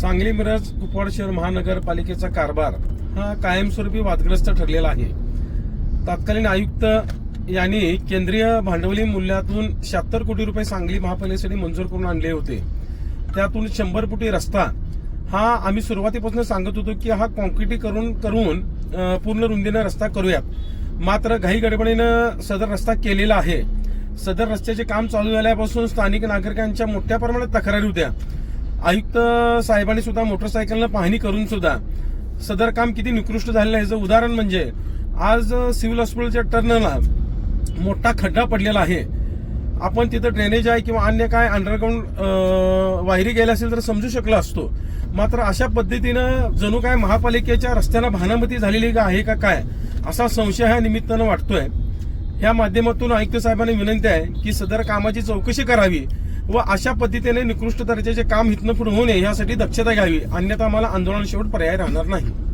सांगली मिरज कुपवाड शहर महानगरपालिकेचा कारभार हा कायमस्वरूपी वादग्रस्त ठरलेला आहे. तत्कालीन आयुक्त यांनी केंद्रीय भांडवली मूल्यातून शहात्तर कोटी रुपये सांगली महापालिकेसाठी मंजूर करून आणले होते. त्यातून शंभर कोटी रस्ता हा आम्ही सुरुवातीपासून सांगत होतो की हा कॉन्क्रिटी करून करून पूर्ण रुंदीनं रस्ता करूयात. मात्र घाई गडबडीनं सदर रस्ता केलेला आहे. सदर रस्त्याचे काम चालू झाल्यापासून स्थानिक नागरिकांच्या मोठ्या प्रमाणात तक्रारी होत्या. आयुक्त साहेबांनी सुद्धा मोटरसायकलनं पाहणी करून सुद्धा सदर काम किती निकृष्ट झालेलं आहे याचं उदाहरण म्हणजे आज सिव्हिल हॉस्पिटलच्या टर्नला मोठा खड्डा पडलेला आहे. आपण तिथं ड्रेनेज आहे किंवा अन्य काय अंडरग्राऊंड वायरी गेल्या असेल तर समजू शकलो असतो. मात्र अशा पद्धतीनं जणू काय महापालिकेच्या रस्त्याला भानामती झालेली का आहे का काय असा संशय ह्या निमित्तानं वाटतोय. ह्या माध्यमातून आयुक्त साहेबांनी विनंती आहे की सदर कामाची चौकशी करावी. व अशा पद्धतीने निकृष्ट दर्जाचे काम इथनं पुढे होऊ नये यासाठी दक्षता घ्यावी. अन्यथा आम्हाला आंदोलन शेवट पर्याय राहणार नाही.